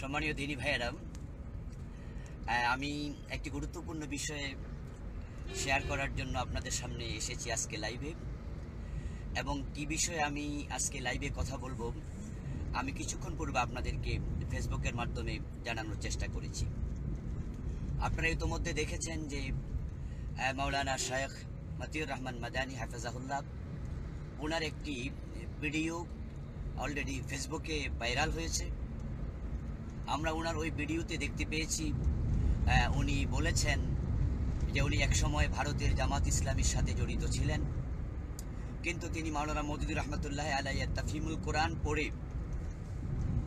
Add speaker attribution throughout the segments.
Speaker 1: সম্মানীয় দিনী ভাইয়েরাম আমি একটি গুরুত্বপূর্ণ বিষয়ে শেয়ার করার জন্য আপনাদের সামনে এসেছি আজকে লাইভে এবং কি বিষয়ে আমি আজকে লাইভে কথা বলব, আমি কিছুক্ষণ পূর্বে আপনাদেরকে ফেসবুকের মাধ্যমে জানানোর চেষ্টা করেছি। আপনারা ইতোমধ্যে দেখেছেন যে মাওলানা শায়েখ মতিউর রহমান মাদানী হাফেজাহুল্লাহ ওনার একটি ভিডিও অলরেডি ফেসবুকে ভাইরাল হয়েছে। আমরা ওনার ওই ভিডিওতে দেখতে পেয়েছি উনি বলেছেন যে উনি একসময় ভারতের জামাত ইসলামীর সাথে জড়িত ছিলেন। কিন্তু তিনি মাওলানা মজিদুর রহমতুল্লাহ আলাইয়ের তাফিমুল কোরআন পড়ে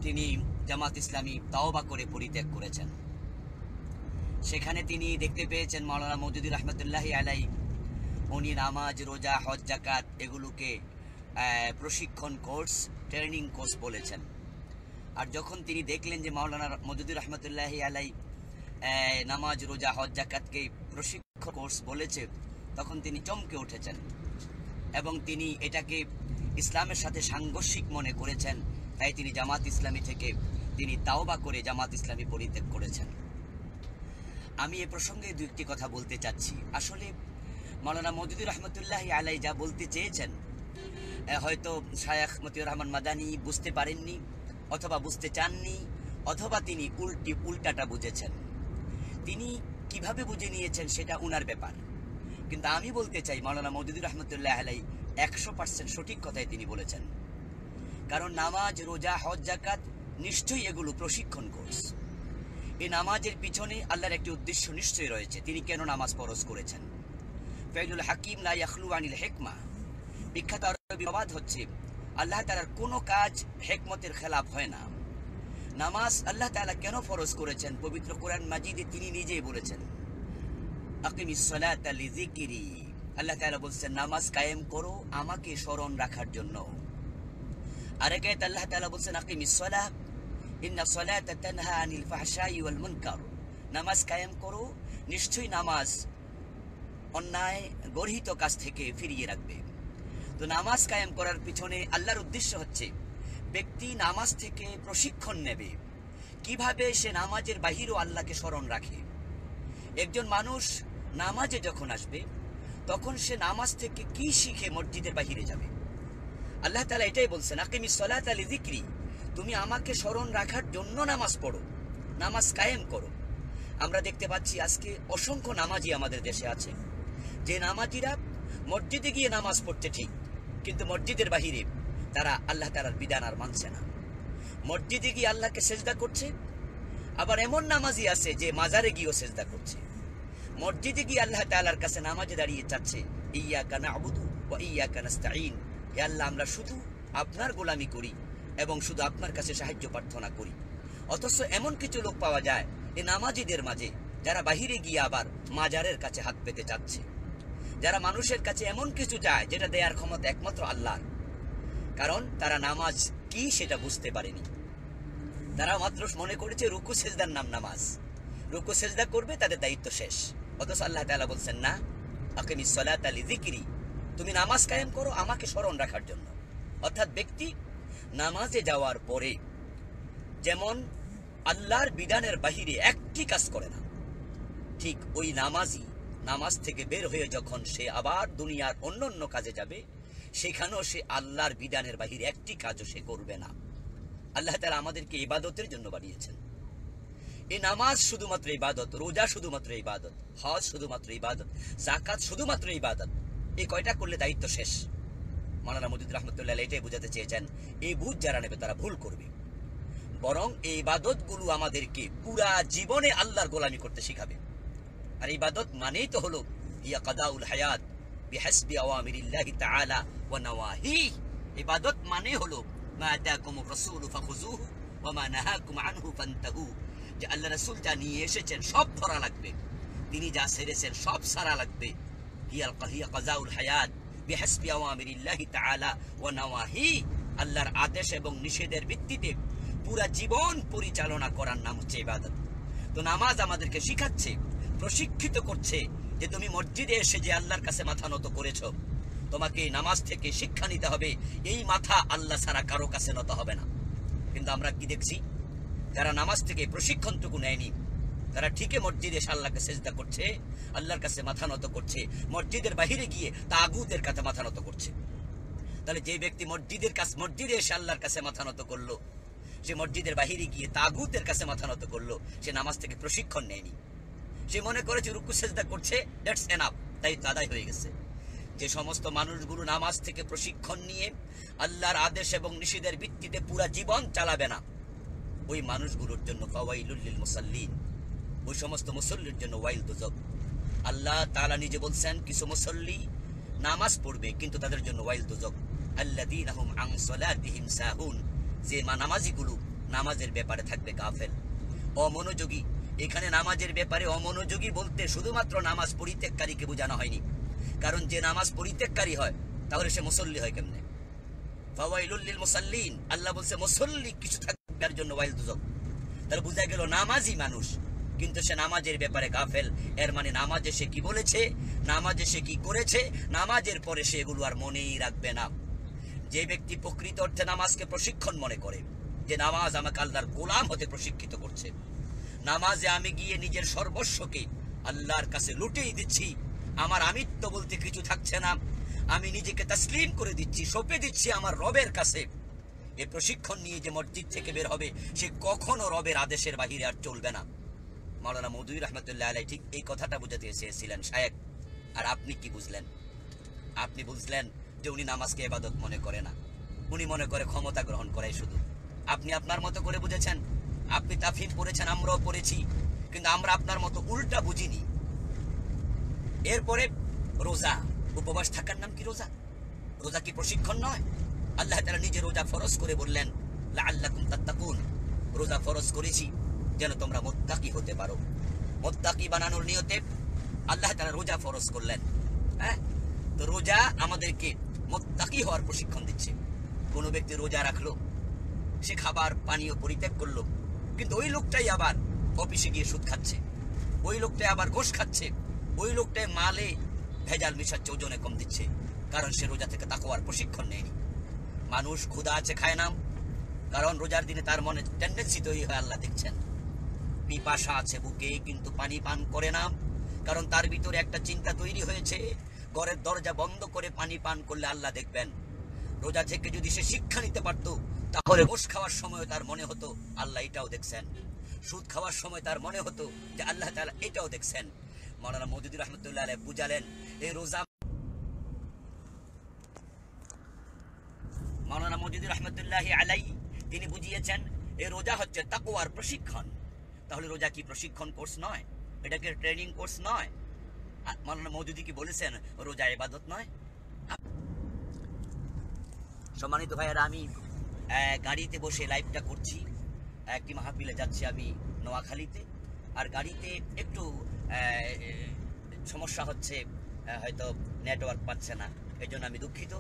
Speaker 1: তিনি জামাত ইসলামী তাওবা করে পরিত্যাগ করেছেন। সেখানে তিনি দেখতে পেয়েছেন মাওলানা মজিদুর রহমতুল্লাহ আলাই উনি নামাজ, রোজা, হজ জাকাত এগুলোকে প্রশিক্ষণ কোর্স, ট্রেনিং কোর্স বলেছেন। আর যখন তিনি দেখলেন যে মাওলানা মজিদুর রহমতুল্লাহ আলাই নামাজ, রোজা, হজ জাকাতকে প্রশিক্ষণ কোর্স বলেছে, তখন তিনি চমকে উঠেছেন এবং তিনি এটাকে ইসলামের সাথে সাংঘর্ষিক মনে করেছেন। তাই তিনি জামাত ইসলামী থেকে তিনি তাওবা করে জামাত ইসলামী পরিত্যাগ করেছেন। আমি এ প্রসঙ্গে দু একটি কথা বলতে চাচ্ছি। আসলে মাওলানা মজিদুর রহমতুল্লাহ আলাই যা বলতে চেয়েছেন হয়তো শায়াখ মতিউর রহমান মাদানি বুঝতে পারেননি। অথবা বুঝতে চাননি, অথবা তিনি উল্টি, উল্টাটা বুঝেছেন। তিনি কীভাবে বুঝে নিয়েছেন সেটা উনার ব্যাপার। কিন্তু আমি বলতে চাই, মাওলানা মজিদুর রহমতুল্লাহ আলাই একশো পার্সেন্ট সঠিক কথাই তিনি বলেছেন। কারণ নামাজ, রোজা, হজ জাকাত নিশ্চয়ই এগুলো প্রশিক্ষণ কোর্স। এই নামাজের পিছনে আল্লাহর একটি উদ্দেশ্য নিশ্চয়ই রয়েছে। তিনি কেন নামাজ ফরজ করেছেন? ফেজুল হাকিম লা ইয়াখলু আনিল হেকমা। বিখ্যাত আরবি প্রবাদ হচ্ছে আল্লাহ তাআলার কোনো কাজ হেকমতের খেলাফ হয় না। নামাজ আল্লাহ তালা কেন ফরজ করেছেন? পবিত্র কোরআন মাজিদে তিনি নিজেই বলেছেন আল্লাহ তাআলা বলছেন, নামাজ কায়েম করো, আমাকে স্মরণ রাখার জন্য। আরেক আল্লাহ তাআলা বলছেন, আকিমিস সালাহ। ইন্না সালাতা তানহা আনিল ফাহশাই মুনকার। নামাজ কায়েম করো, নিশ্চয়ই নামাজ অন্যায় গর্হিত কাজ থেকে ফিরিয়ে রাখবে। তো নামাজ কায়েম করার পিছনে আল্লাহর উদ্দেশ্য হচ্ছে ব্যক্তি নামাজ থেকে প্রশিক্ষণ নেবে। কীভাবে সে নামাজের বাহিরও আল্লাহকে স্মরণ রাখে? একজন মানুষ নামাজে যখন আসবে, তখন সে নামাজ থেকে কি শিখে মসজিদের বাহিরে যাবে? আল্লাহ তালা এটাই বলছেন আকিমি সলাত আলী জিক্রি তুমি আমাকে স্মরণ রাখার জন্য নামাজ পড়ো, নামাজ কায়েম করো। আমরা দেখতে পাচ্ছি আজকে অসংখ্য নামাজি আমাদের দেশে আছে যে নামাজিরা মসজিদে গিয়ে নামাজ পড়তে ঠিক কিন্তু মসজিদের বাহিরে তারা আল্লাহ তালার বিধান আর মানছে না। মসজিদে গিয়ে আল্লাহকে সেজদা করছে, আবার এমন নামাজি আছে যে মাজারে গিয়েও সেজদা করছে। মসজিদে গিয়ে আল্লাহ তাআলার কাছে নামাজে দাঁড়িয়ে চাচ্ছে ইয়া কানা আবুদু ও ইয়া কানাস্তাইন হে আল্লাহ, আমরা শুধু আপনার গোলামি করি এবং শুধু আপনার কাছে সাহায্য প্রার্থনা করি। অথচ এমন কিছু লোক পাওয়া যায় এই নামাজিদের মাঝে যারা বাহিরে গিয়ে আবার মাজারের কাছে হাত পেতে চাচ্ছে। যারা মানুষের কাছে এমন কিছু চায়, যেটা দেয়ার ক্ষমতা একমাত্র আল্লাহর। কারণ তারা নামাজ কি সেটা বুঝতে পারেনি। তারা মাত্র মনে করেছে, রুকু, সেজদার নাম নামাজ। রুকু, সেজদা করবে, তাদের দায়িত্ব শেষ। অথচ আল্লাহ তালা বলছেন, না, আকিমিস সালাত আলি যিকরি তুমি নামাজ কায়েম করো আমাকে স্মরণ রাখার জন্য। অর্থাৎ ব্যক্তি নামাজে যাওয়ার পরে যেমন আল্লাহর বিধানের বাহিরে একটি কাজ করে না, ঠিক ওই নামাজই নামাজ থেকে বের হয়ে যখন সে আবার দুনিয়ার অন্য অন্য কাজে যাবে, সেখানেও সে আল্লাহর বিধানের বাহিরে একটি কাজও সে করবে না। আল্লাহ তারা আমাদেরকে ইবাদতের জন্য বানিয়েছেন। এই নামাজ শুধুমাত্র ইবাদত, রোজা শুধুমাত্র ইবাদত, হজ শুধুমাত্র ইবাদত জাকাত শুধুমাত্র ইবাদত এই কয়টা করলে দায়িত্ব শেষ? মানানা মজিদ রহমতুল্লাহ এটাই বোঝাতে চেয়েছেন এই বুঝ যারা নেবে তারা ভুল করবে। বরং এই ইবাদতগুলো আমাদেরকে পুরা জীবনে আল্লাহর গোলামি করতে শিখাবে। আর ইবাদত মানেই তো হলো ইয়া কাদাউল হায়াত বিহাসবি আওয়ামিরিল্লাহি তাআলা ওয়া নাওয়াহি। ইবাদত মানে হলো, মা আতাকুমুর রাসূলু ফাখুযুহু ওয়া মা নাহাকুম আনহু ফান্তাহু। যে আল্লাহ রাসূল যা নিয়ে এসেছেন সব ধরা লাগবে, তিনি যা ছেড়েছেন সব সারা লাগবে। হিয়াল কাহিয়া কাজাউল হায়াত বিহাসবি আওয়ামিরিল্লাহি তাআলা ওয়া নাওয়াহি। আল্লাহর আদেশ এবং নিষেধের ভিত্তিতে পুরা জীবন পরিচালনা করার নাম হচ্ছে ইবাদত। তো নামাজ আমাদেরকে শিখাচ্ছে প্রশিক্ষিত করছে যে তুমি মসজিদে এসে যে আল্লাহর কাছে মাথা নত করেছ, তোমাকে নামাজ থেকে শিক্ষা নিতে হবে। এই মাথা আল্লাহ ছাড়া কারও কাছে নত হবে না। কিন্তু আমরা কি দেখছি? যারা নামাজ থেকে প্রশিক্ষণটুকু নেয়নি তারা ঠিকই মসজিদে এসে আল্লাহকে সেজদা করছে, আল্লাহর কাছে মাথা নত করছে, মসজিদের বাহিরে গিয়ে তাগুতের কাছে মাথা নত করছে। তাহলে যে ব্যক্তি মসজিদের কাছে মসজিদে এসে আল্লাহর কাছে মাথা নত করল, সে মসজিদের বাহিরে গিয়ে তাগুতের কাছে মাথা নত করল, সে নামাজ থেকে প্রশিক্ষণ নেয়নি। সে মনে করেছে রুকু সেজদা করছে দ্যাটস এনাফ তাই আদায় হয়ে গেছে। যে সমস্ত মানুষগুলো নামাজ থেকে প্রশিক্ষণ নিয়ে আল্লাহর আদেশ এবং নিষেধের ভিত্তিতে পুরা জীবন চালাবে না, ওই মানুষগুলোর জন্য ফাওয়াইলুল মুসাল্লিন, ওই সমস্ত মুসল্লির জন্য ওয়াইল দুজক আল্লাহ তাআলা নিজে বলছেন, কিছু মুসল্লি নামাজ পড়বে, কিন্তু তাদের জন্য ওয়াইল দুজক আল্লাযীনাহুম আন সালাতিহিম সাহুন, যে মা নামাজিগুলো নামাজের ব্যাপারে থাকবে গাফেল অমনোযোগী এখানে নামাজের ব্যাপারে অমনোযোগী বলতে শুধুমাত্র নামাজ পরিত্যাগকারীকে বোঝানো হয়নি। কারণ যে নামাজ পরিত্যাগকারী হয়, তাহলে সে মুসল্লি হয় কেমনে? ফাওয়াইলুল লিল মুসাল্লিন। আল্লাহ বলছে, মুসল্লি কিছু থাকবে তার জন্য ওয়াইল দুজক তাহলে বোঝা গেল নামাজি মানুষ, কিন্তু সে নামাজের ব্যাপারে গাফেল। এর মানে নামাজে সে কি বলেছে, নামাজে সে কি করেছে, নামাজের পরে সে এগুলো আর মনেই রাখবে না। যে ব্যক্তি প্রকৃত অর্থে নামাজকে প্রশিক্ষণ মনে করে, যে নামাজ আমাকে আল্লাহর গোলাম হতে প্রশিক্ষিত করছে নামাজে আমি গিয়ে নিজের সর্বস্বকে আল্লাহর কাছে লুটেই দিচ্ছি। আমার আমিত্ব বলতে কিছু থাকছে না। আমি নিজেকে তসলিম করে দিচ্ছি, সঁপে দিচ্ছি আমার রবের কাছে। এ প্রশিক্ষণ নিয়ে যে মসজিদ থেকে বের হবে, সে কখনো রবের আদেশের বাহিরে আর চলবে না। মাওলানা মধুই রহমতুল্লাহ আলাই ঠিক এই কথাটা বুঝাতে চেয়েছিলেন শায়েক। আর আপনি কি বুঝলেন? আপনি বুঝলেন যে উনি নামাজকে এবাদত মনে করে না। উনি মনে করে ক্ষমতা গ্রহণ করাই শুধু। আপনি আপনার মতো করে বুঝেছেন? আপনি তাফিম পড়েছেন, আমরাও পড়েছি, কিন্তু আমরা আপনার মতো উল্টা বুঝিনি। এরপরে রোজা, উপবাস থাকার নাম কি রোজা? রোজা কি প্রশিক্ষণ নয়? আল্লাহ তারা নিজে রোজা ফরজ করে বললেন, লাআল্লাকুম তাত্তাকুন। রোজা ফরজ করেছি যেন তোমরা মোত্তাকি হতে পারো। মোত্তাকি বানানোর নিয়তে আল্লাহ তারা রোজা ফরজ করলেন। হ্যাঁ? তো রোজা আমাদেরকে মোত্তাকি হওয়ার প্রশিক্ষণ দিচ্ছে। কোনো ব্যক্তি রোজা রাখল, সে খাবার, পানীয় পরিত্যাগ করল কিন্তু ওই লোকটাই আবার অফিসে গিয়ে সুদ খাচ্ছে। ওই লোকটাই আবার ঘোষ খাচ্ছে। ওই লোকটাই মালে ভেজাল মিশাচ্ছে ওজনে কম দিচ্ছে, কারণ সে রোজা থেকে তাকওয়ার প্রশিক্ষণ নেয়নি। মানুষ ক্ষুধা আছে, খায় না। কারণ রোজার দিনে তার মনে টেন্ডেন্সি তৈরি হয়, আল্লাহ দেখছেন। পিপাসা আছে বুকে, কিন্তু পানি পান করে না। কারণ তার ভিতরে একটা চিন্তা তৈরি হয়েছে, ঘরের দরজা বন্ধ করে পানি পান করলে আল্লাহ দেখবেন রোজা থেকে যদি সে শিক্ষা নিতে পারতো, তাহলে ঘোষ খাওয়ার সময় তার মনে হতো, আল্লাহ এটাও দেখছেন। সুদ খাওয়ার সময় তার মনে হতো যে আল্লাহ তাআলা এটাও দেখছেন। মৌলানা মজিদুর রহমতুল্লাহ আলাইহি বুঝালেন, এই রোজা মাওলানা মজিদুর রহমতুল্লাহ আলাই তিনি বুঝিয়েছেন, এই রোজা হচ্ছে তাকওয়ার প্রশিক্ষণ। তাহলে রোজা কি প্রশিক্ষণ কোর্স নয়? এটা কি ট্রেনিং কোর্স নয়? আর মাওলানা মৌজুদি কি বলেছেন, রোজা এবাদত নয়? সম্মানিত ভাইয়েরা, আমি গাড়িতে বসে লাইভটা করছি। একটি মাহফিলে যাচ্ছি আমি নোয়াখালীতে। আর গাড়িতে একটু সমস্যা হচ্ছে হয়তো নেটওয়ার্ক পাচ্ছে না এই জন্য আমি দুঃখিত।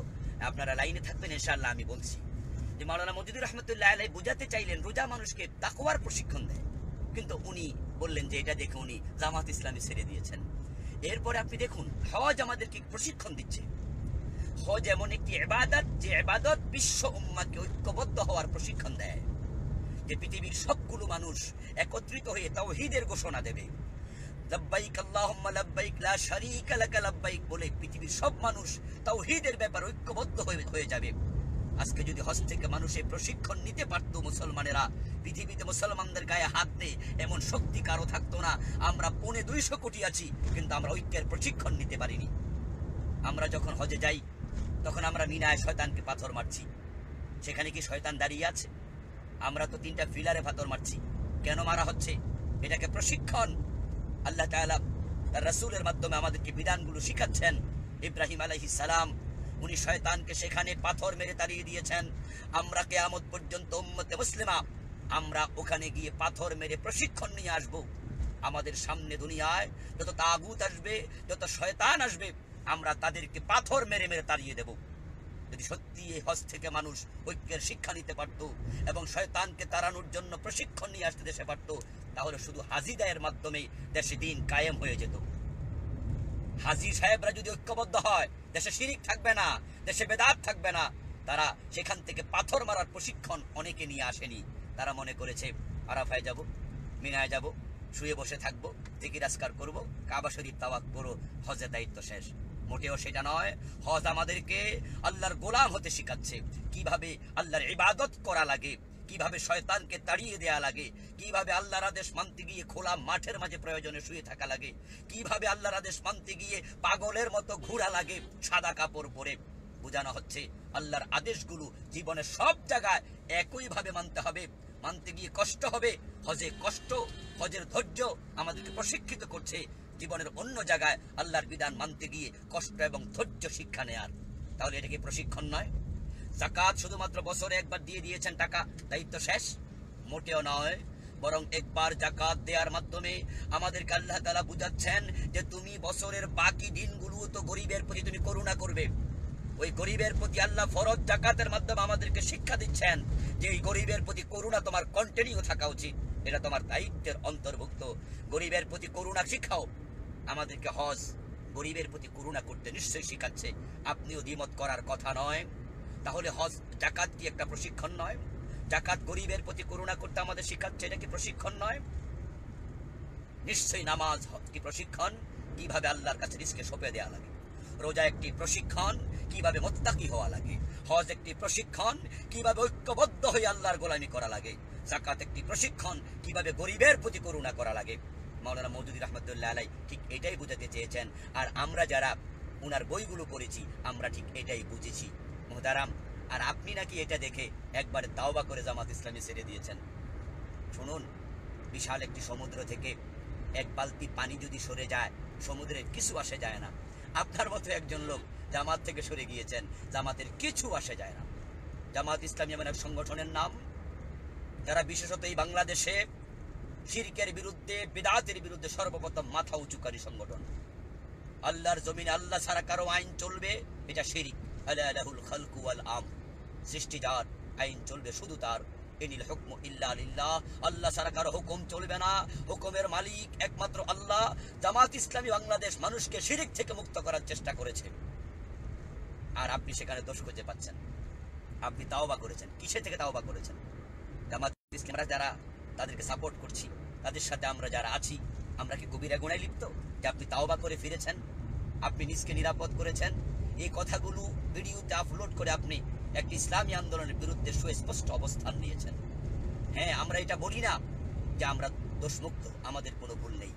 Speaker 1: আপনারা লাইনে থাকবেন, ইনশাআল্লাহ আমি বলছি। যে মাওলানা মজিদুর রহমতুল্লাহ আলাই বুঝাতে চাইলেন, রোজা মানুষকে তাকওয়ার প্রশিক্ষণ দেয়। কিন্তু উনি বললেন যে, এটা দেখে উনি জামাত ইসলামী ছেড়ে দিয়েছেন। এরপরে আপনি দেখুন হজ আমাদেরকে প্রশিক্ষণ দিচ্ছে। হজ এমন একটি এবাদত যে এবাদত বিশ্ব উম্মাকে ঐক্যবদ্ধ হওয়ার প্রশিক্ষণ দেয়। যে পৃথিবীর সবগুলো মানুষ একত্রিত হয়ে তাওহীদের ঘোষণা দেবে। লাব্বাইক আল্লাহুম্মা, লাব্বাইক লা শারীকা লাকা, লাব্বাইক বলে পৃথিবীর সব মানুষ তাওহীদের ব্যাপারে ঐক্যবদ্ধ হয়ে যাবে। আজকে যদি হজ থেকে মানুষ এই প্রশিক্ষণ নিতে পারতো মুসলমানেরা, পৃথিবীতে মুসলমানদের গায়ে হাত নেই, এমন শক্তি কারও থাকতো না। আমরা পৌনে দুইশো কোটি আছি, কিন্তু আমরা ঐক্যের প্রশিক্ষণ নিতে পারিনি। আমরা যখন হজে যাই তখন আমরা মিনায় শয়তানকে পাথর মারছি। সেখানে কি শয়তান দাঁড়িয়ে আছে? আমরা তো তিনটা ফিলারে পাথর মারছি। কেন মারা হচ্ছে? এটাকে প্রশিক্ষণ। আল্লাহ তার রাসূলের মাধ্যমে আমাদেরকে বিধানগুলো শিখাচ্ছেন। ইব্রাহিম আলাইহিস সালাম, উনি শয়তানকে সেখানে পাথর মেরে তাড়িয়ে দিয়েছেন। আমরা কেয়ামত পর্যন্ত মুসলিমা, আমরা ওখানে গিয়ে পাথর মেরে প্রশিক্ষণ নিয়ে আসব। আমাদের সামনে দুনিয়ায় যত তাগুত আসবে, যত শয়তান আসবে আমরা তাদেরকে পাথর মেরে মেরে তাড়িয়ে দেব। যদি সত্যি এই হজ থেকে মানুষ ঐক্যের শিক্ষা নিতে পারত এবং শয়তানকে তাড়ানোর জন্য প্রশিক্ষণ নিয়ে আসতে দেশে পারত, তাহলে শুধু হাজিদায়ের মাধ্যমে দেশে দিন কায়েম হয়ে যেত। হাজি সাহেবরা যদি ঐক্যবদ্ধ হয়, দেশে শিরিক থাকবে না, দেশে বেদাত থাকবে না, তারা সেখান থেকে পাথর মারার প্রশিক্ষণ অনেকে নিয়ে আসেনি। তারা মনে করেছে, আরাফায় যাব, মিনায় যাব, শুয়ে বসে থাকব তিকিরাজকার করব, কাবা শরীফ তাওয়াক করো হজের দায়িত্ব শেষ। মোটেও সেটা নয়। হজ আমাদেরকে আল্লাহর গোলাম হতে শিখাচ্ছে। কীভাবে আল্লাহর ইবাদত করা লাগে, কীভাবে শয়তানকে তাড়িয়ে দেয়া লাগে, কীভাবে আল্লাহর আদেশ মানতে গিয়ে খোলা মাঠের মাঝে প্রয়োজনে শুয়ে থাকা লাগে, কীভাবে আল্লাহর আদেশ মানতে গিয়ে পাগলের মতো ঘোরা লাগে সাদা কাপড় পরে। বোঝানো হচ্ছে, আল্লাহর আদেশগুলো জীবনের সব জায়গায় একইভাবে মানতে হবে। মানতে গিয়ে কষ্ট হবে, হজে কষ্ট, হজের ধৈর্য আমাদেরকে প্রশিক্ষিত করছে। জীবনের অন্য জায়গায় আল্লাহর বিধান মানতে গিয়ে কষ্ট এবং ধৈর্য শিক্ষা নেয়ার। তাহলে এটা কি প্রশিক্ষণ নয়? জাকাত শুধুমাত্র বছরে একবার দিয়ে দিয়েছেন টাকা দায়িত্ব শেষ? মোটেও নয়। বরং একবার জাকাত দেওয়ার মাধ্যমে আমাদেরকে আল্লাহ তালা বুঝাচ্ছেন যে তুমি বছরের বাকি দিনগুলো তো গরিবের প্রতি তুমি করুণা করবে। ওই গরিবের প্রতি আল্লাহ ফরজ জাকাতের মাধ্যমে আমাদেরকে শিক্ষা দিচ্ছেন যে এই গরিবের প্রতি করুণা তোমার কন্টিনিউ থাকা উচিত। এটা তোমার দায়িত্বের অন্তর্ভুক্ত। গরিবের প্রতি করুণা শিখাও। আমাদেরকে হজ গরিবের প্রতি করুণা করতে নিশ্চয়ই শিখাচ্ছে। আপনিও দ্বিমত করার কথা নয়। তাহলে হজ জাকাত কি একটা প্রশিক্ষণ নয়? জাকাত গরিবের প্রতি করুণা করতে আমাদের শিখাচ্ছে এটা কি প্রশিক্ষণ নয়? নিশ্চয়ই নামাজ কি প্রশিক্ষণ? কীভাবে আল্লাহর কাছে রিস্কে সঁপে দেওয়া লাগে? রোজা একটি প্রশিক্ষণ, কীভাবে মোত্তাকি হওয়া লাগে? হজ একটি প্রশিক্ষণ, কীভাবে ঐক্যবদ্ধ হয়ে আল্লাহর গোলামি করা লাগে? জাকাত একটি প্রশিক্ষণ, কীভাবে গরিবের প্রতি করুণা করা লাগে? মাওলানা মৌদুদি রহমতুল্লাহ আলাই ঠিক এটাই বুঝাতে চেয়েছেন। আর আমরা যারা ওনার বইগুলো পড়েছি, আমরা ঠিক এটাই বুঝেছি। মোহতারাম, আর আপনি নাকি এটা দেখে একবার দাওবা করে জামাত ইসলামী ছেড়ে দিয়েছেন। শুনুন, বিশাল একটি সমুদ্র থেকে এক বালতি পানি যদি সরে যায়, সমুদ্রের কিছু আসে যায় না। আপনার মতো একজন লোক জামাত থেকে সরে গিয়েছেন, জামাতের কিছু আসে যায় না। জামাত ইসলামী এমন এক সংগঠনের নাম, যারা বিশেষত এই বাংলাদেশে শিরকের বিরুদ্ধে, বিদাতের বিরুদ্ধে সর্বপ্রথম মাথা উঁচুকারী সংগঠন। আল্লাহর জমিনে আল্লাহ ছাড়া কারও আইন চলবে? এটা শিরিক। আলা লাহুল খালকু ওয়াল আম। সৃষ্টি যার আইন চলবে শুধু তার। ইনিল হুকম ইল্লা লিল্লাহ। আল্লাহ ছাড়া কারও হুকুম চলবে না। হুকুমের মালিক একমাত্র আল্লাহ। জামাত ইসলামী বাংলাদেশ মানুষকে শিরিক থেকে মুক্ত করার চেষ্টা করেছে। আর আপনি সেখানে দোষ খুঁজে পাচ্ছেন। আপনি তাওবা করেছেন। কিসে থেকে তাওবা করেছেন? জামাত ইসলামরা যারা তাদেরকে সাপোর্ট করছি। তাদের সাথে আমরা যারা আছি, আমরা কি কবিরা গুণায় লিপ্ত? যে আপনি তাওবা করে ফিরেছেন, আপনি নিজকে নিরাপদ করেছেন। এই কথাগুলো ভিডিওতে আপলোড করে আপনি একটি ইসলামী আন্দোলনের বিরুদ্ধে সুস্পষ্ট অবস্থান নিয়েছেন। হ্যাঁ আমরা এটা বলি না যে আমরা দোষমুক্ত, আমাদের কোনো ভুল নেই।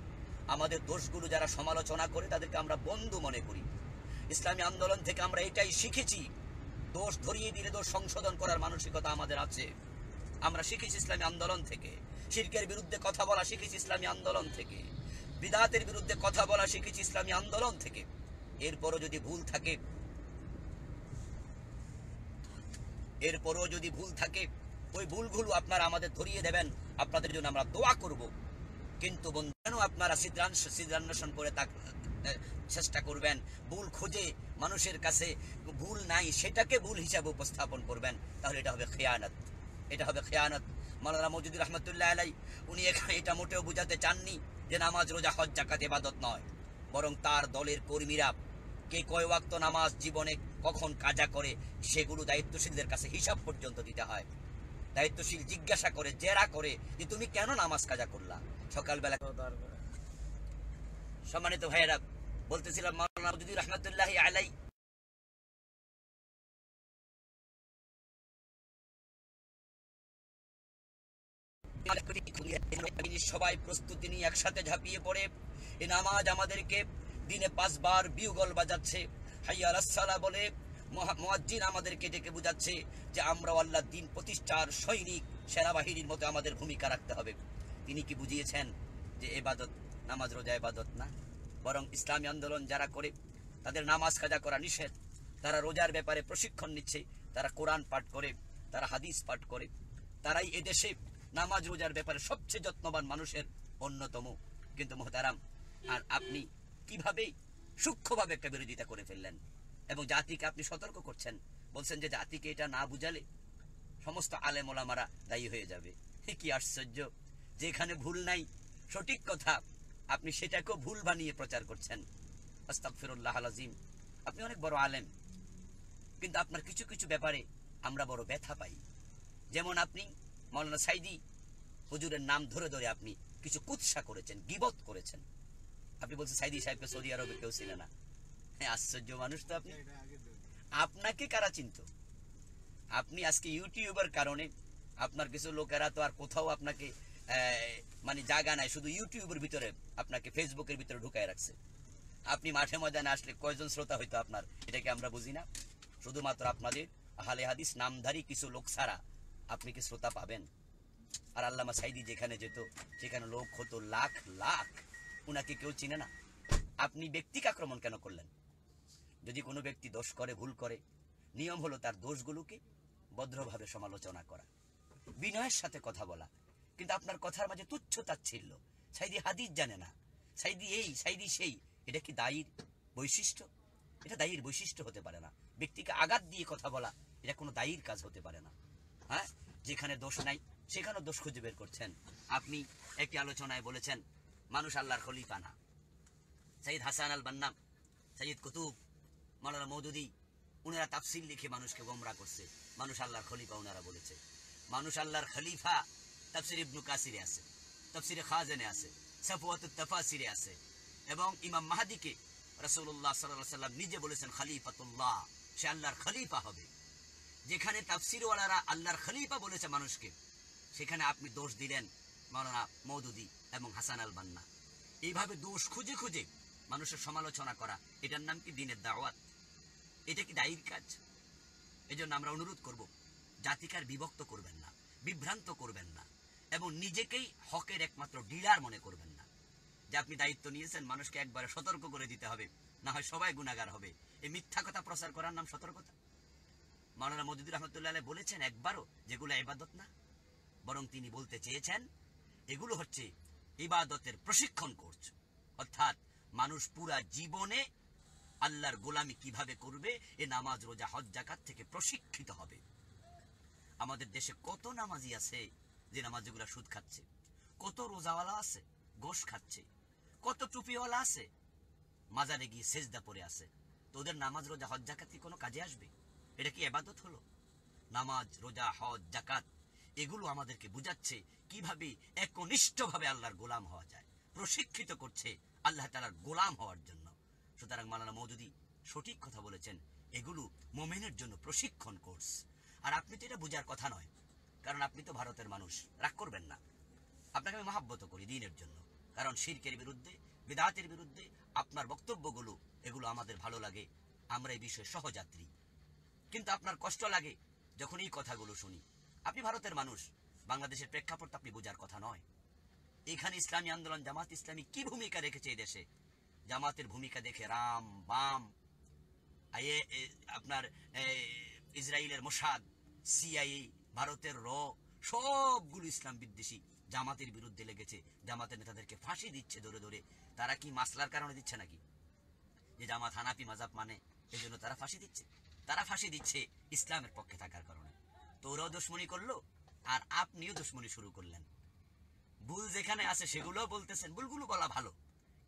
Speaker 1: আমাদের দোষগুলো যারা সমালোচনা করে, তাদেরকে আমরা বন্ধু মনে করি। ইসলামী আন্দোলন থেকে আমরা এটাই শিখেছি, দোষ ধরিয়ে দিলে দোষ সংশোধন করার মানসিকতা আমাদের আছে। আমরা শিখেছি ইসলামী আন্দোলন থেকে। শিরকের বিরুদ্ধে কথা বলা শিখেছি ইসলামী আন্দোলন থেকে। বিদাতের বিরুদ্ধে কথা বলা শিখেছি ইসলামী আন্দোলন থেকে। এরপরও যদি ভুল থাকে, এরপরও যদি ভুল থাকে, ওই ভুলগুলো আপনারা আমাদের ধরিয়ে দেবেন। আপনাদের জন্য আমরা দোয়া করব। কিন্তু বন্ধু আপনারা সিদ্ধান্ত সিদ্ধান্বেষণ করে তা চেষ্টা করবেন? ভুল খুঁজে মানুষের কাছে ভুল নাই, সেটাকে ভুল হিসাবে উপস্থাপন করবেন। তাহলে এটা হবে খেয়ানত। এটা হবে খেয়ানত। মালানা মজুদুর রহমতুল্লাহ আলাই উনি এখানে এটা মোটেও বুঝাতে চাননি যে নামাজ রোজা হজ জাকাত ইবাদত নয়। বরং তার দলের কর্মীরা কে কয় ওয়াক্ত নামাজ জীবনে কখন কাজা করে সেগুলো দায়িত্বশীলদের কাছে হিসাব পর্যন্ত দিতে হয়। দায়িত্বশীল জিজ্ঞাসা করে জেরা করে যে তুমি কেন নামাজ কাজা করলা? সকালবেলা সম্মানিত ভাইয়েরা বলতেছিলাম মাওলানা মজুদুর রহমতুল্লাহ আলাই সবাই প্রস্তুতি নিয়ে একসাথে ঝাঁপিয়ে পড়ে। এই নামাজ আমাদেরকে দিনে পাঁচবার বিউগল বাজাচ্ছে। হাইয়া রাসালা বলে মুয়াজ্জিন আমাদেরকে ডেকে বুঝাচ্ছে যে আমরা আল্লাহ দিন প্রতিষ্ঠার সৈনিক, সেনাবাহিনীর মতো আমাদের ভূমিকা রাখতে হবে। তিনি কি বুঝিয়েছেন যে এবাদত নামাজ রোজা এবাদত না? বরং ইসলামী আন্দোলন যারা করে, তাদের নামাজ কাজা করা নিষেধ। তারা রোজার ব্যাপারে প্রশিক্ষণ নিচ্ছে, তারা কোরআন পাঠ করে, তারা হাদিস পাঠ করে। তারাই এদেশে নামাজ রোজার ব্যাপারে সবচেয়ে যত্নবান মানুষের অন্যতম। কিন্তু মোহতারাম, আর আপনি কীভাবে সূক্ষ্মভাবে একটা বিরোধিতা করে ফেললেন? এবং জাতিকে আপনি সতর্ক করছেন? বলছেন যে জাতিকে এটা না বুঝালে সমস্ত আলেম ওলামারা দায়ী হয়ে যাবে। কি আশ্চর্য! যেখানে ভুল নাই, সঠিক কথা, আপনি সেটাকেও ভুল বানিয়ে প্রচার করছেন। আস্তাগফিরুল্লাহ আলাজিম আপনি অনেক বড় আলেম। কিন্তু আপনার কিছু কিছু ব্যাপারে আমরা বড় ব্যথা পাই। যেমন আপনি মৌলানা সাইদি, হুজুরের নাম ধরে ধরে আপনি কিছু কুৎসা করেছেন, গিবত করেছেন। আপনি বলছেন, সাইদি সাহেবকে সৌদি আরবে কেউ ছিল না। হ্যাঁ আশ্চর্য মানুষ তো আপনি। আপনাকে কারা চিনত? আপনি আজকে ইউটিউবের কারণে আপনার কিছু লোকেরা তো আর কোথাও আপনাকে মানে জায়গা নাই, শুধু ইউটিউবের ভিতরে আপনাকে ফেসবুকের ভিতরে ঢুকায় রাখছে। আপনি মাঠে ময়দানে আসলে কয়জন শ্রোতা হয়তো আপনার? এটাকে আমরা বুঝি না? শুধুমাত্র আপনাদের আহলে হাদিস নামধারী কিছু লোক ছাড়া আপনি কি শ্রোতা পাবেন? আর আল্লামা সাইদি যেখানে যেত সেখানে লোক হতো লাখ লাখ, উনাকে কেউ চিনে না। আপনি ব্যক্তিক আক্রমণ কেন করলেন? যদি কোনো ব্যক্তি দোষ করে, ভুল করে, নিয়ম হলো তার দোষগুলোকে ভদ্রভাবে সমালোচনা করা, বিনয়ের সাথে কথা বলা। কিন্তু আপনার কথার মাঝে তুচ্ছ তাচ্ছিল্য। সাইদি হাদিস জানে না। সাইদি এই, সাইদি সেই। এটা কি দায়ীর বৈশিষ্ট্য? এটা দায়ীর বৈশিষ্ট্য হতে পারে না। ব্যক্তিকে আঘাত দিয়ে কথা বলা, এটা কোনো দায়ীর কাজ হতে পারে না। হ্যাঁ? যেখানে দোষ নাই, সেখানেও দোষ খুঁজে বের করছেন। আপনি একটি আলোচনায় বলেছেন, মানুষ আল্লাহর খলিফা না। সঈদ হাসান আল বান্না সঈদ কুতুব, মাওলানা মৌদুদি তাফসিল লিখে মানুষকে গোমরা করছে। মানুষ আল্লাহর খলিফা উনারা বলেছে। মানুষ আল্লাহর খলিফা তাফসির ইবনু কাসিরে আছে খাজেনে আছে তাফাসিরে আছে। এবং ইমাম মাহাদিকে রাসূলুল্লাহ সাল্লাল্লাহু আলাইহি সাল্লাম নিজে বলেছেন, খলিফাতুল্লাহ সে আল্লাহর খলিফা হবে। যেখানে তাফসিরওয়ালারা আল্লাহর খলিফা বলেছে মানুষকে, সেখানে আপনি দোষ দিলেন মাওলানা মৌদুদি এবং হাসান আল বান্না এইভাবে দোষ খুঁজে খুঁজে মানুষের সমালোচনা করা, এটার নাম কি দিনের দাওয়াত? এটা কি দায়ীর কাজ? এই জন্য আমরা অনুরোধ করব জাতিকার বিভক্ত করবেন না, বিভ্রান্ত করবেন না, এবং নিজেকেই হকের একমাত্র ডিলার মনে করবেন না। যে আপনি দায়িত্ব নিয়েছেন, মানুষকে একবারে সতর্ক করে দিতে হবে, না হয় সবাই গুণাগার হবে। এই মিথ্যা কথা প্রচার করার নাম সতর্কতা? মাওলানা মজিদুর রহমতুল্লাহ বলেছেন একবারও যেগুলো ইবাদত না। বরং তিনি বলতে চেয়েছেন, এগুলো হচ্ছে ইবাদতের প্রশিক্ষণ কোর্স। অর্থাৎ মানুষ পুরা জীবনে আল্লাহর গোলামি কীভাবে করবে, এ নামাজ, রোজা, হজ জাকাত থেকে প্রশিক্ষিত হবে। আমাদের দেশে কত নামাজি আছে যে নামাজগুলো সুদ খাচ্ছে, কত রোজাওয়ালা আছে, গোশ খাচ্ছে, কত টুপিওয়ালা আছে, মাজারে গিয়ে সেজদা পরে আছে। তো ওদের নামাজ, রোজা, হজ জাকাত কি কোনো কাজে আসবে? এটা কি এবাদত হলো? নামাজ, রোজা, হজ জাকাত এগুলো আমাদেরকে বুঝাচ্ছে কীভাবে একনিষ্ঠভাবে আল্লাহর গোলাম হওয়া যায়। প্রশিক্ষিত করছে আল্লাহ তালার গোলাম হওয়ার জন্য। সুতরাং মালানা মৌদুদি সঠিক কথা বলেছেন, এগুলো মোমেনের জন্য প্রশিক্ষণ কোর্স। আর আপনি তো এটা বোঝার কথা নয়, কারণ আপনি তো ভারতের মানুষ, রাগ করবেন না। আপনাকে আমি মহাব্বত করি দিনের জন্য, কারণ শিরকের বিরুদ্ধে, বিদাতের বিরুদ্ধে আপনার বক্তব্যগুলো, এগুলো আমাদের ভালো লাগে। আমরা এই বিষয়ে সহযাত্রী। কিন্তু আপনার কষ্ট লাগে যখন এই কথাগুলো শুনি। আপনি ভারতের মানুষ, বাংলাদেশের প্রেক্ষাপট আপনি বোঝার কথা নয়। এখানে ইসলামী আন্দোলন, জামাত ইসলামী কি ভূমিকা রেখেছে এই দেশে? জামাতের ভূমিকা দেখে রাম, বাম আপনার ইসরায়েলের মোসাদ সিআইএ ভারতের র, সবগুলো ইসলাম বিদ্বেষী জামাতের বিরুদ্ধে লেগেছে। জামাতের নেতাদেরকে ফাঁসি দিচ্ছে ধরে ধরে। তারা কি মাসলার কারণে দিচ্ছে নাকি? যে জামাত হানাপি মাজাব মানে এই জন্য তারা ফাঁসি দিচ্ছে? তারা ফাঁসি দিচ্ছে ইসলামের পক্ষে থাকার কারণে। তো ওরাও দুশ্মনী করল আর আপনিও দুশ্মনী শুরু করলেন। ভুল যেখানে আছে সেগুলো বলতেছেন, ভুলগুলো বলা ভালো।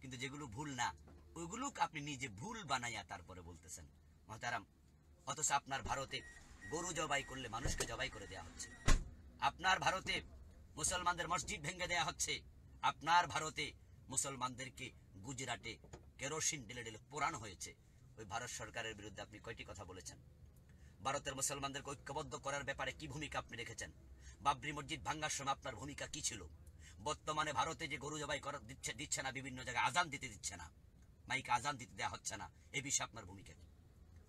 Speaker 1: কিন্তু যেগুলো ভুল না ওইগুলো আপনি নিজে ভুল বানাইয়া তারপরে বলতেছেন। মহতারাম, অথচ আপনার ভারতে গরু জবাই করলে মানুষকে জবাই করে দেয়া হচ্ছে। আপনার ভারতে মুসলমানদের মসজিদ ভেঙে দেয়া হচ্ছে। আপনার ভারতে মুসলমানদেরকে গুজরাটে কেরোসিন ঢেলে ডেলে পোড়ানো হয়েছে। ওই ভারত সরকারের বিরুদ্ধে আপনি কয়টি কথা বলেছেন? ভারতের মুসলমানদেরকে ঐক্যবদ্ধ করার ব্যাপারে কি ভূমিকা আপনি রেখেছেন? বাবরি মসজিদ ভাঙ্গার সময় আপনার ভূমিকা কি ছিল? বর্তমানে ভারতে যে গরু জবাই করা দিচ্ছে দিচ্ছে না, বিভিন্ন জায়গায় আজান দিতে দিচ্ছে না। মাইকে আজান দিতে দেওয়া হচ্ছে না। এ বিষয়ে আপনার ভূমিকা কি?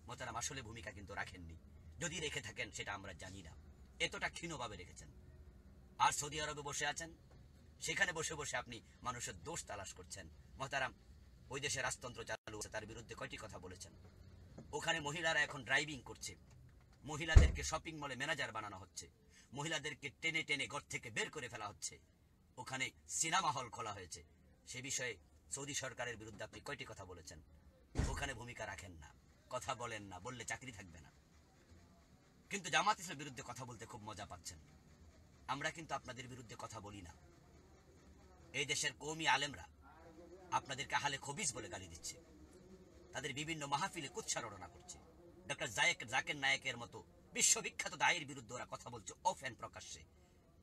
Speaker 1: মোতারাম আসলে ভূমিকা কিন্তু রাখেননি। যদি রেখে থাকেন, সেটা আমরা জানি না। এতটা ক্ষীণভাবে রেখেছেন। আর সৌদি আরবে বসে আছেন? সেখানে বসে বসে আপনি মানুষের দোষ তালাশ করছেন। মহতারাম ওই দেশে রাজতন্ত্র চালু আছে তার বিরুদ্ধে কয়টি কথা বলেছেন? ওখানে মহিলারা এখন ড্রাইভিং করছে। মহিলাদেরকে শপিং মলে ম্যানেজার বানানো হচ্ছে। মহিলাদেরকে টেনে টেনে ঘর থেকে বের করে ফেলা হচ্ছে। ওখানে সিনেমা হল খোলা হয়েছে। সে বিষয়ে সৌদি সরকারের বিরুদ্ধে আপনি কয়টি কথা বলেছেন? ওখানে ভূমিকা রাখেন না। কথা বলেন না, বললে চাকরি থাকবে না। কিন্তু জামাত ইসলামের বিরুদ্ধে কথা বলতে খুব মজা পাচ্ছেন। আমরা কিন্তু আপনাদের বিরুদ্ধে কথা বলি না। এই দেশের কৌমি আলেমরা আপনাদেরকে আহলে খবিস বলে গালি দিচ্ছে। তাদের বিভিন্ন মাহফিলে কুচ্ছারণা করছে। ডক্টর জায়েক, জাকের নায়কের মতো বিশ্ববিখ্যাত দায়ের বিরুদ্ধে ওরা কথা বলছে অফ অ্যান্ড প্রকাশ্যে।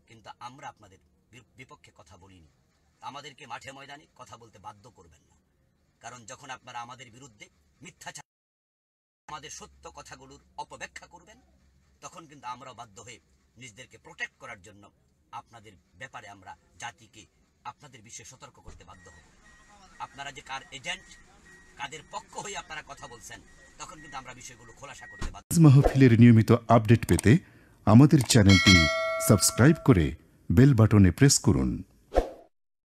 Speaker 1: কিন্তু আমরা আপনাদের বিপক্ষে কথা বলিনি। আমাদেরকে মাঠে ময়দানে কথা বলতে বাধ্য করবেন না। কারণ যখন আপনারা আমাদের বিরুদ্ধে মিথ্যাচার, আমাদের সত্য কথাগুলোর অপব্যাখ্যা করবেন, তখন কিন্তু আমরাও বাধ্য হয়ে নিজেদেরকে প্রোটেক্ট করার জন্য আপনাদের ব্যাপারে আমরা জাতিকে, আপনাদের বিষয়ে সতর্ক করতে বাধ্য হব। আপনারা যে কার এজেন্ট, কাদের পক্ষ হয়ে আপনারা কথা বলছেন, তখন কিন্তু আমরা বিষয়গুলো খোলাসা করতে
Speaker 2: পারি মাহফিলের নিয়মিত আপডেট পেতে আমাদের চ্যানেলটি সাবস্ক্রাইব করে বেল বাটনে প্রেস করুন।